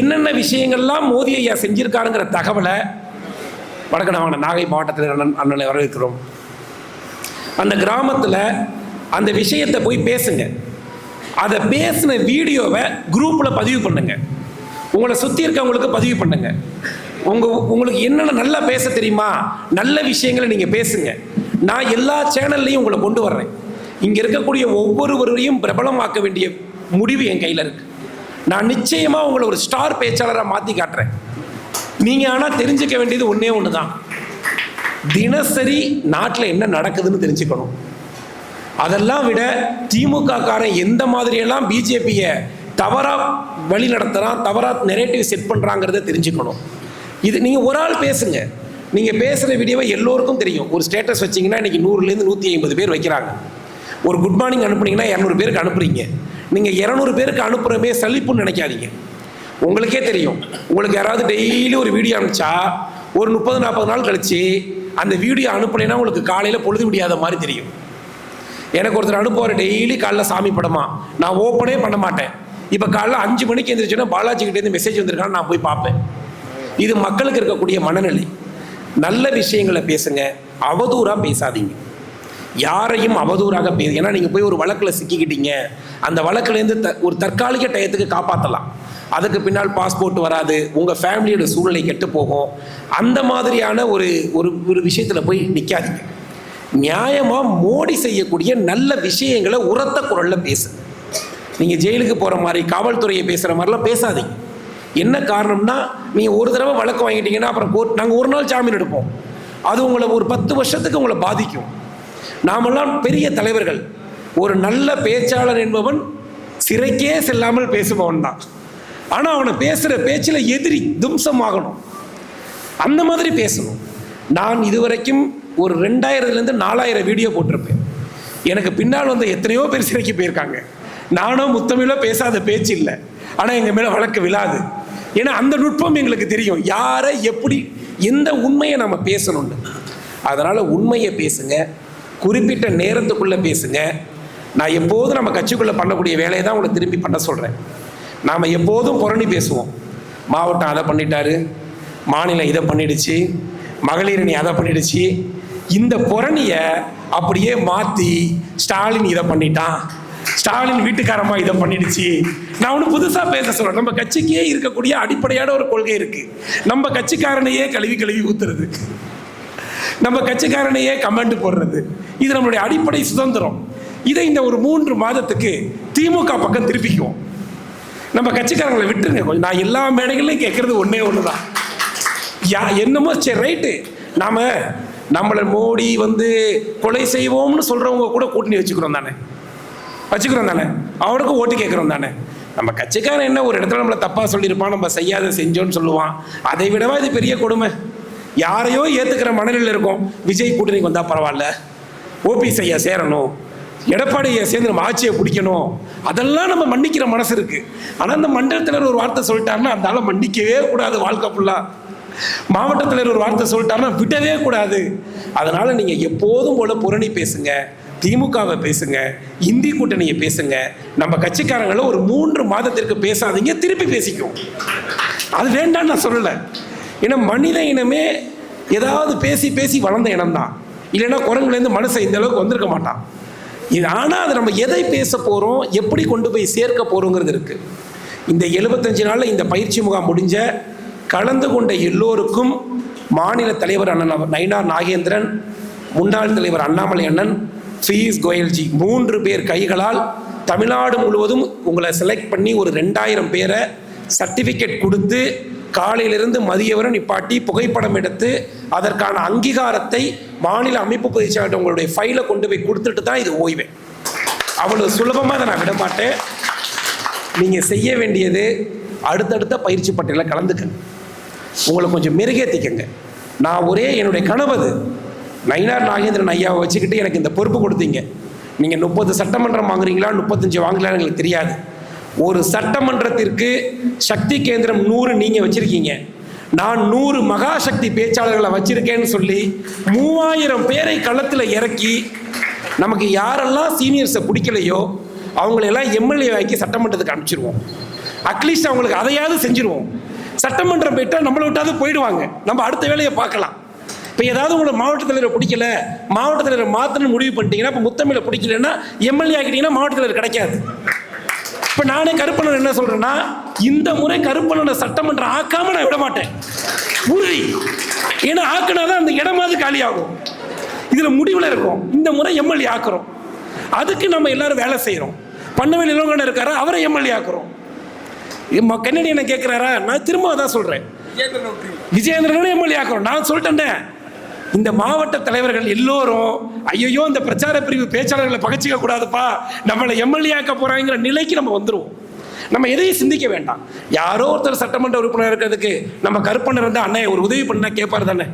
என்னென்ன விஷயங்கள்லாம் மோதி ஐயா செஞ்சிருக்காருங்கிற தகவலை வடக்கு நாங்கள் நாகை மாவட்டத்தில் அண்ணன் அண்ணனை வரவேற்கிறோம். அந்த கிராமத்தில் அந்த விஷயத்தை போய் பேசுங்க. அதை பேசின வீடியோவை குரூப்பில் பதிவு பண்ணுங்க. உங்களை சுற்றி இருக்கவங்களுக்கு பதிவு பண்ணுங்க. உங்கள் உங்களுக்கு என்னென்ன நல்லா பேச தெரியுமா நல்ல விஷயங்களை நீங்கள் பேசுங்க. நான் எல்லா சேனல்லையும் உங்களை கொண்டு வர்றேன். இங்கே இருக்கக்கூடிய ஒவ்வொருவரையும் பிரபலமாக்க வேண்டிய முடிவு என் கையில் இருக்குது நான் நிச்சயமாக உங்களை ஒரு ஸ்டார் பேச்சாளராக மாற்றி காட்டுறேன். நீங்கள் ஆனால் தெரிஞ்சுக்க வேண்டியது ஒன்றே ஒன்று தான் தினசரி நாட்டில் என்ன நடக்குதுன்னு தெரிஞ்சுக்கணும். அதெல்லாம் விட திமுக காரன் எந்த மாதிரியெல்லாம் பிஜேபியை தவறாக வழி நடத்துகிறான் தவறாக நெரேட்டிவ் செட் பண்ணுறாங்கிறத தெரிஞ்சுக்கணும். இது நீங்கள் ஒரு ஆள் பேசுங்க. நீங்கள் பேசுகிற வீடியோவை எல்லோருக்கும் தெரியும். ஒரு ஸ்டேட்டஸ் வச்சீங்கன்னா இன்றைக்கி நூறுலேருந்து நூற்றி ஐம்பது பேர் வைக்கிறாங்க. ஒரு குட் மார்னிங் அனுப்புனீங்கன்னா இரநூறு பேருக்கு அனுப்புறீங்க. நீங்கள் இரநூறு பேருக்கு அனுப்புகிறமே சலிப்புன்னு நினைக்காதீங்க. உங்களுக்கே தெரியும். உங்களுக்கு யாராவது டெய்லி ஒரு வீடியோ அனுப்பிச்சா ஒரு முப்பது நாற்பது நாள் கழித்து அந்த வீடியோ அனுப்புனேன்னா உங்களுக்கு காலையில் பொழுது முடியாத மாதிரி தெரியும். எனக்கு ஒருத்தர் அனுப்புவார் டெய்லி காலைல சாமி படமா? நான் ஓப்பனே பண்ண மாட்டேன். இப்போ காலைல அஞ்சு மணிக்கு எந்திரிச்சோன்னா பாலாஜிக்கிட்டேருந்து மெசேஜ் வந்திருக்கான்னு நான் போய் பார்ப்பேன். இது மக்களுக்கு இருக்கக்கூடிய மனநிலை. நல்ல விஷயங்களை பேசுங்க. அவதூறாக பேசாதீங்க. யாரையும் அவதூறாக பேச ஏன்னா நீங்கள் போய் ஒரு வழக்கில் சிக்கிக்கிட்டீங்க. அந்த வழக்குலேருந்து த ஒரு தற்காலிக டயத்துக்கு காப்பாற்றலாம் அதுக்கு பின்னால் பாஸ்போர்ட் வராது உங்கள் ஃபேமிலியோட சூழ்நிலை கெட்டு போகும். அந்த மாதிரியான ஒரு ஒரு ஒரு விஷயத்தில் போய் நிற்காதீங்க நியாயமாக மோடி செய்யக்கூடிய நல்ல விஷயங்களை உரத்த குரலில் பேசு. நீங்கள் ஜெயிலுக்கு போகிற மாதிரி காவல்துறையை பேசுகிற மாதிரிலாம் பேசாதீங்க. என்ன காரணம்னா நீங்கள் ஒரு தடவை வழக்கு வாங்கிட்டீங்கன்னா அப்புறம் கோர்ட் நாங்கள் ஒரு நாள் ஜாமீன் எடுப்போம். அது உங்களை ஒரு பத்து வருஷத்துக்கு உங்களை பாதிக்கும். நாமெல்லாம் பெரிய தலைவர்கள். ஒரு நல்ல பேச்சாளர் என்பவன் சிறைக்கே செல்லாமல் பேசுபவன் தான் ஆனால் அவனை பேசுகிற பேச்சில் எதிரி தும்சமாகணும். அந்த மாதிரி பேசணும். நான் இதுவரைக்கும் ஒரு ரெண்டாயிரத்துலேருந்து நாலாயிரம் வீடியோ போட்டிருப்பேன். எனக்கு பின்னால் வந்த எத்தனையோ பேர் சிறைக்கு போயிருக்காங்க. நானும் முத்தமிழோ பேசாத பேச்சு இல்லை. ஆனால் எங்கள் மேலே வழக்கு விழாது. ஏன்னா அந்த நுட்பம் எங்களுக்கு தெரியும். யாரை எப்படி எந்த உண்மையை நம்ம பேசணும்னு. அதனால் உண்மையை பேசுங்க. குறிப்பிட்ட நேரத்துக்குள்ளே பேசுங்க. நான் எப்போதும் நம்ம கட்சிக்குள்ளே பண்ணக்கூடிய வேலையை தான் உங்களை திரும்பி பண்ண சொல்கிறேன் நாம் எப்போதும் புரணி பேசுவோம். மாவட்டம் அதை பண்ணிட்டாரு. மாநிலம் இதை பண்ணிடுச்சு. மகளிரணி அதை பண்ணிடுச்சு. இந்த புரணியை அப்படியே மாற்றி ஸ்டாலின் இதை பண்ணிட்டான். ஸ்டாலின் வீட்டுக்காரமா இதை பண்ணிடுச்சு. நான் ஒன்று புதுசாக பேச சொல்கிறேன் நம்ம கட்சிக்கே இருக்கக்கூடிய அடிப்படையான ஒரு கொள்கை இருக்குது நம்ம கட்சிக்காரனையே கழுவி கழுவி ஊத்துறது. நம்ம கட்சிக்காரனையே கமெண்ட் போடுறது. இது நம்மளுடைய அடிப்படை சுதந்திரம். இதை இந்த ஒரு மூன்று மாதத்துக்கு திமுக பக்கம் திருப்பிக்குவோம். நம்ம கட்சிக்காரங்களை விட்டுருங்க கொஞ்சம். நான் எல்லா மேடைகள்லையும் கேட்கறது ஒன்றே ஒன்று தான் யா என்னமோ சரி ரைட்டு. நாம் நம்மளை மோடி வந்து கொலை செய்வோம்னு சொல்கிறவங்க கூட கூட்டணி வச்சுக்கிறோம் தானே. வச்சுக்கிறோம் தானே. அவனுக்கும் ஓட்டு கேட்குறோம் தானே. நம்ம கட்சிக்காரன் என்ன ஒரு இடத்துல நம்மளை தப்பாக சொல்லியிருப்பான் நம்ம செய்யாத செஞ்சோன்னு சொல்லுவான். அதை விடவா இது பெரிய கொடுமை? யாரையோ ஏற்றுக்கிற மனநிலையில் இருக்கும். விஜய் கூட்டணிக்கு வந்தால் பரவாயில்ல. ஓபிஎஸ் ஐயா சேரணும். எடப்பாடியை சேர்ந்து நம்ம ஆட்சியை பிடிக்கணும். அதெல்லாம் நம்ம மன்னிக்கிற மனசு இருக்கு. ஆனால் அந்த மண்டலத்தினர் ஒரு வார்த்தை சொல்லிட்டாருன்னா அந்த ஆளை மன்னிக்கவே கூடாது வாழ்க்கை ஃபுல்லாக மாவட்ட தலைவர் ஒரு வார்த்தை சொல்லிட்டாருன்னா விடவே கூடாது. அதனால நீங்க எப்போதும் போல புரணி பேசுங்க திமுகவை பேசுங்க இந்தி கூட்டணியை பேசுங்க. நம்ம கட்சிக்காரங்களை ஒரு மூன்று மாதத்திற்கு பேசாதீங்க திருப்பி பேசிக்கும் அது வேண்டாம்னு நான் சொல்லலை. ஏன்னா மனித இனமே ஏதாவது பேசி பேசி வளர்ந்த இனம் தான் இல்லைன்னா குரங்குலேருந்து மனுஷன் இந்த அளவுக்கு வந்திருக்க மாட்டான். இது ஆனால் அது நம்ம எதை பேச போகிறோம் எப்படி கொண்டு போய் சேர்க்க போகிறோங்கிறது இருக்குது இந்த எழுபத்தஞ்சு நாளில் இந்த பயிற்சி முகாம் முடிஞ்ச கலந்து கொண்ட எல்லோருக்கும் மாநில தலைவர் அண்ணன் அவர் நயினார் நாகேந்திரன் முன்னாள் தலைவர் அண்ணாமலை அண்ணன் ஃபீஸ் கோயல்ஜி மூன்று பேர் கைகளால் தமிழ்நாடு முழுவதும் உங்களை செலக்ட் பண்ணி ஒரு ரெண்டாயிரம் பேரை சர்டிஃபிகேட் கொடுத்து காலையிலிருந்து மதிய வரை நிப்பாட்டி புகைப்படம் எடுத்து அதற்கான அங்கீகாரத்தை மாநில அமைப்பு பொதுச்செயலாளர் உங்களுடைய ஃபைலை கொண்டு போய் கொடுத்துட்டு தான் இது ஓய்வேன் அவ்வளவு சுலபமாக அதை நான் விடமாட்டேன். நீங்கள் செய்ய வேண்டியது அடுத்தடுத்த பயிற்சி பட்டியலில் கலந்துக்கங்க. உங்களை கொஞ்சம் மெருகேற்றிக்கங்க நான் ஒரே என்னுடைய கனவு நயினார் நாகேந்திரன் ஐயாவை வச்சுக்கிட்டு எனக்கு இந்த பொறுப்பு கொடுத்தீங்க. நீங்கள் முப்பது சட்டமன்றம் வாங்குறீங்களா முப்பத்தஞ்சு வாங்கலான்னு எங்களுக்கு தெரியாது. ஒரு சட்டமன்றத்திற்கு சக்தி கேந்திரம் நூறு நீங்கள் வச்சுருக்கீங்க. நான் நூறு மகாசக்தி பேச்சாளர்களை வச்சிருக்கேன்னு சொல்லி மூவாயிரம் பேரை களத்தில் இறக்கி நமக்கு யாரெல்லாம் சீனியர்ஸை பிடிக்கலையோ அவங்களெல்லாம் எம்எல்ஏ ஆக்கி சட்டமன்றத்துக்கு அனுப்பிச்சிருவோம். அட்லீஸ்ட் அவங்களுக்கு அதையாவது செஞ்சிருவோம். சட்டமன்றம் போயிட்டால் நம்மளை விட்டாவது போயிடுவாங்க. நம்ம அடுத்த வேலையை பார்க்கலாம். இப்போ ஏதாவது உங்களை மாவட்ட தலைவரை பிடிக்கல மாவட்ட தலைவரை மாற்றணும்னு முடிவு பண்ணிட்டீங்கன்னா இப்போ முத்தமிழை பிடிக்கலன்னா எம்எல்ஏ ஆக்கிட்டீங்கன்னா மாவட்ட தலைவர் கிடைக்காது. இப்போ நானே கருப்பணன் என்ன சொல்றேன்னா இந்த முறை கருப்பணனை சட்டமன்றம் ஆக்காம நான் விட மாட்டேன் உறுதி. ஏன்னா ஆக்கினாதான் அந்த இடமாவது காலியாகும். இதில் முடிவில் இருக்கும். இந்த முறை எம்எல்ஏ ஆக்குறோம். அதுக்கு நம்ம எல்லாரும் வேலை செய்கிறோம் பண்ணவேல் இளங்கண்ணன் இருக்காரா? அவரை எம்எல்ஏ ஆக்குறோம். கன்னடி என்ன கேட்குறாரா நான் திரும்ப அதான் சொல்கிறேன் விஜயேந்திரனும் எம்எல்ஏ ஆக்குறோம். நான் சொல்லிட்டேன் இந்த மாவட்ட தலைவர்கள் எல்லோரும் ஐயோ இந்த பிரச்சார பிரிவு பேச்சாளர்களை பகச்சிக்க கூடாதுப்பா நம்மளை எம்எல்ஏ ஆக்க போறாங்கிற நிலைக்கு நம்ம வந்துடுவோம் நம்ம எதையும் சிந்திக்க வேண்டாம். யாரோ ஒருத்தர் சட்டமன்ற உறுப்பினர் இருக்கிறதுக்கு நம்ம கருப்பண்ணர் இருந்தால் அண்ணே ஒரு உதவி பண்ணா கேட்பாரு தானே.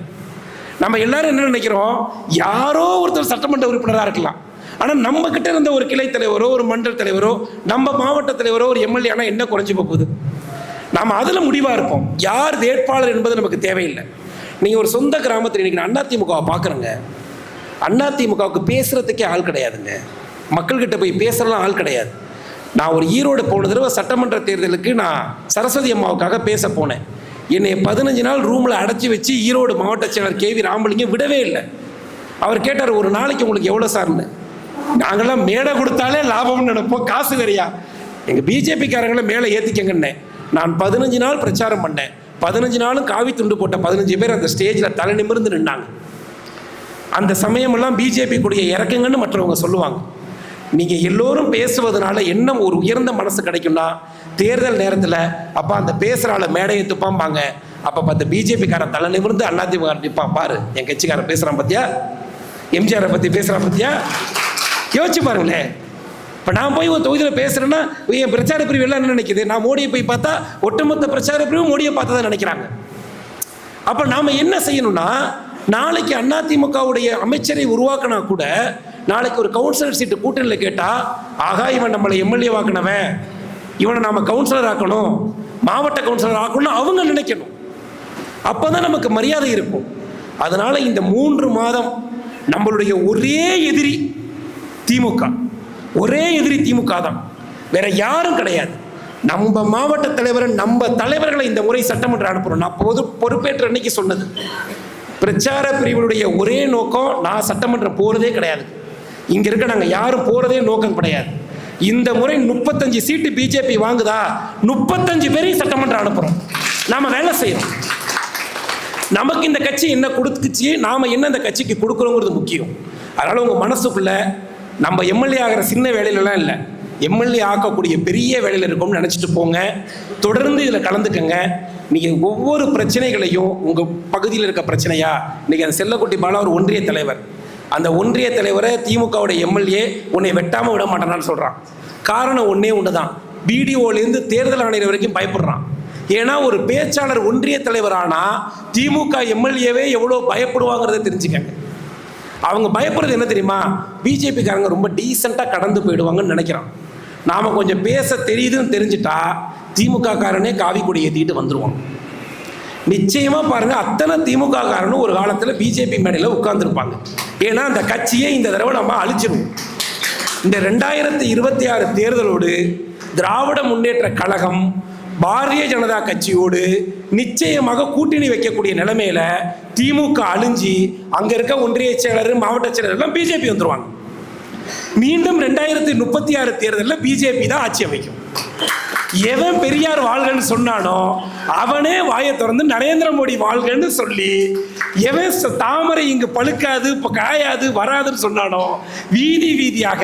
நம்ம எல்லாரும் என்ன நினைக்கிறோம்? யாரோ ஒருத்தர் சட்டமன்ற உறுப்பினராக இருக்கலாம். ஆனால் நம்ம கிட்ட இருந்த ஒரு கிளை தலைவரோ ஒரு மண்டல தலைவரோ நம்ம மாவட்ட தலைவரோ ஒரு எம்எல்ஏ ஆனால் என்ன குறைஞ்சி போகுது? நாம் அதில் முடிவாக இருப்போம். யார் வேட்பாளர் என்பது நமக்கு தேவையில்லை. நீங்கள் ஒரு சொந்த கிராமத்தில் இன்னைக்கு நான் அதிமுகவை பார்க்குறேங்க. அதிமுகவுக்கு பேசுகிறதுக்கே ஆள் கிடையாதுங்க. மக்கள்கிட்ட போய் பேசுகிறலாம் ஆள் கிடையாது. நான் ஒரு ஈரோடு போன தடவை சட்டமன்ற தேர்தலுக்கு நான் சரஸ்வதி அம்மாவுக்காக பேச போனேன். என்னை பதினஞ்சு நாள் ரூமில் அடைச்சி வச்சு ஈரோடு மாவட்ட செயலர் கே வி ராமலிங்கம் விடவே இல்லை. அவர் கேட்டார் ஒரு நாளைக்கு உங்களுக்கு எவ்வளோ சார்னு நாங்களாம் மேடை கொடுத்தாலே லாபம்னு நினைப்போம். காசு வேறையா எங்கள் பிஜேபிக்காரங்களை மேலே ஏற்றிக்கங்கன்னே நான் பதினஞ்சு நாள் பிரச்சாரம் பண்ணேன். பதினஞ்சு நாளும் காவி துண்டு போட்ட பதினஞ்சு பேர் அந்த ஸ்டேஜில் தலை நிமிர்ந்து நின்னாங்க. அந்த சமயமெல்லாம் பிஜேபி கூடிய இறக்குங்கன்னு மற்றவங்க சொல்லுவாங்க. நீங்கள் எல்லோரும் பேசுவதனால என்ன ஒரு உயர்ந்த மனசு கிடைக்கும்னா தேர்தல் நேரத்தில் அப்போ அந்த பேசுகிறால மேடையை துப்பாம்பாங்க. அப்போ பார்த்து பிஜேபிக்காரன் தலை நிமிர்ந்து அதிமுக நிற்பான் பாரு என் கட்சிக்காரன் பேசுகிறான் பார்த்தியா எம்ஜிஆரை பற்றி பேசுகிறான் பார்த்தியா யோசிச்சு பாருங்களேன். இப்போ நான் போய் ஒரு தொகுதியில் பேசுகிறேன்னா என் பிரச்சார பிரிவு எல்லாம் என்ன நினைக்குது? நான் மோடியை போய் பார்த்தா ஒட்டுமொத்த பிரச்சார பிரிவு மோடியை பார்த்தா தான் நினைக்கிறாங்க. அப்போ நாம் என்ன செய்யணும்னா நாளைக்கு அதிமுகவுடைய அமைச்சரை உருவாக்கினா கூட நாளைக்கு ஒரு கவுன்சிலர் சீட்டு கூட்டணியில் கேட்டால் ஆகா இவன் நம்மளை எம்எல்ஏ வாக்கினவன். இவனை நாம் கவுன்சிலர் ஆக்கணும். மாவட்ட கவுன்சிலர் ஆக்கணும்னு அவங்க நினைக்கணும். அப்போ தான் நமக்கு மரியாதை இருக்கும். அதனால் இந்த மூன்று மாதம் நம்மளுடைய ஒரே எதிரி திமுக. ஒரே எதிரி திமுக தான். வேற யாரும் கிடையாது. நம்ம மாவட்ட தலைவர் நம்ம தலைவர்களை இந்த முறை சட்டமன்றம் அனுப்புறோம். நான் பொது பொறுப்பேற்ற அன்னைக்கு சொன்னது. பிரச்சார பிரிவினுடைய ஒரே நோக்கம் நான் சட்டமன்றம் போறதே கிடையாது. இங்க இருக்க நாங்க யாரும் போறதே நோக்கம் கிடையாது. இந்த முறை முப்பத்தஞ்சு சீட்டு பிஜேபி வாங்குதா? முப்பத்தஞ்சு பேரையும் சட்டமன்றம் அனுப்புறோம். நாம வேலை செய்யறோம். நமக்கு இந்த கட்சி என்ன கொடுத்துச்சு? நாம என்ன இந்த கட்சிக்கு கொடுக்குறோங்கிறது முக்கியம். அதனால உங்க மனசுக்குள்ள நம்ம எம்எல்ஏ ஆகிற சின்ன வேலையிலலாம் இல்லை. எம்எல்ஏ ஆக்கக்கூடிய பெரிய வேலையில் இருக்கும்னு நினச்சிட்டு போங்க. தொடர்ந்து இதில் கலந்துக்கங்க. நீங்கள் ஒவ்வொரு பிரச்சனைகளையும் உங்கள் பகுதியில் இருக்க பிரச்சனையா? இன்றைக்கி அந்த செல்லக்குட்டி பாலா ஒரு ஒன்றிய தலைவர். அந்த ஒன்றிய தலைவரை திமுகவோட எம்எல்ஏ உன்னை வெட்டாமல் விட மாட்டேனான்னு சொல்கிறான் காரணம் ஒன்றே ஒன்று தான் பிடிஓலேருந்து தேர்தல் ஆணையர் வரைக்கும் பயப்படுறான். ஏன்னா ஒரு பேச்சாளர் ஒன்றிய தலைவர் ஆனால் திமுக எம்எல்ஏவே எவ்வளோ பயப்படுவாங்கிறத தெரிஞ்சுக்கங்க. அவங்க பயப்படுறது என்ன தெரியுமா? பிஜேபிக்காரங்க ரொம்ப டீசெண்டாக கடந்து போயிடுவாங்கன்னு நினைக்கிறான் நாம் கொஞ்சம் பேச தெரியுதுன்னு தெரிஞ்சிட்டா திமுக காரனே காவி கொடி ஏற்றிக்கிட்டு வந்துருவான். நிச்சயமா பாருங்க அத்தனை திமுக காரனும் ஒரு காலத்தில் பிஜேபி மேடையில் உட்கார்ந்துருப்பாங்க. ஏன்னா அந்த கட்சியை இந்த தடவை நம்ம அழிச்சிருவோம். இந்த ரெண்டாயிரத்தி இருபத்தி ஆறு தேர்தலோடு திராவிட முன்னேற்ற கழகம் பாரதிய ஜனதா கட்சியோடு நிச்சயமாக கூட்டணி வைக்கக்கூடிய நிலைமையில திமுக அழிஞ்சி அங்க இருக்க ஒன்றிய செயலர் மாவட்ட செயலர் எல்லாம் பிஜேபி வந்துருவாங்க. மீண்டும் ரெண்டாயிரத்தி முப்பத்தி ஆறு தேர்தலில் பிஜேபி தான் ஆட்சி அமைக்கும். எவன் பெரியார் வாழ்கன்னு சொன்னானோ அவனே வாயை திறந்து நரேந்திர மோடி வாழ்கன்னு சொல்லி எவன் ச- தாமரை இங்கு பழுக்காது இப்போ காயாது வராதுன்னு சொன்னானோ வீதி வீதியாக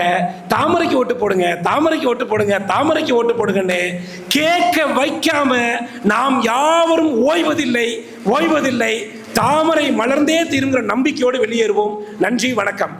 தாமரைக்கு ஓட்டு போடுங்க தாமரைக்கு ஓட்டு போடுங்க தாமரைக்கு ஓட்டு போடுங்கன்னு கேட்க வைக்காம நாம் யாவரும் ஓய்வதில்லை ஓய்வதில்லை. தாமரை மலர்ந்தே திரும்புகிற நம்பிக்கையோடு வெளியேறுவோம். நன்றி வணக்கம்.